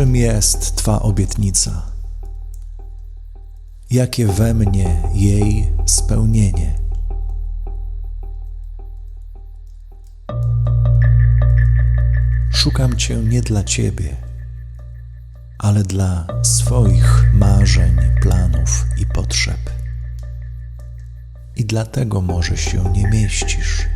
Czym jest Twa obietnica? Jakie we mnie jej spełnienie? Szukam Cię nie dla Ciebie, ale dla swoich marzeń, planów i potrzeb. I dlatego może się nie mieścisz.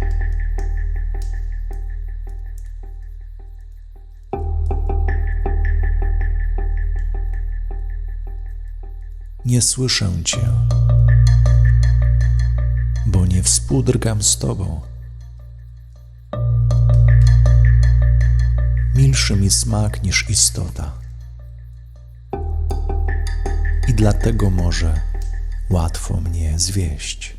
Nie słyszę Cię, bo nie współdrgam z Tobą. Milszy mi smak niż istota. I dlatego może łatwo mnie zwieść.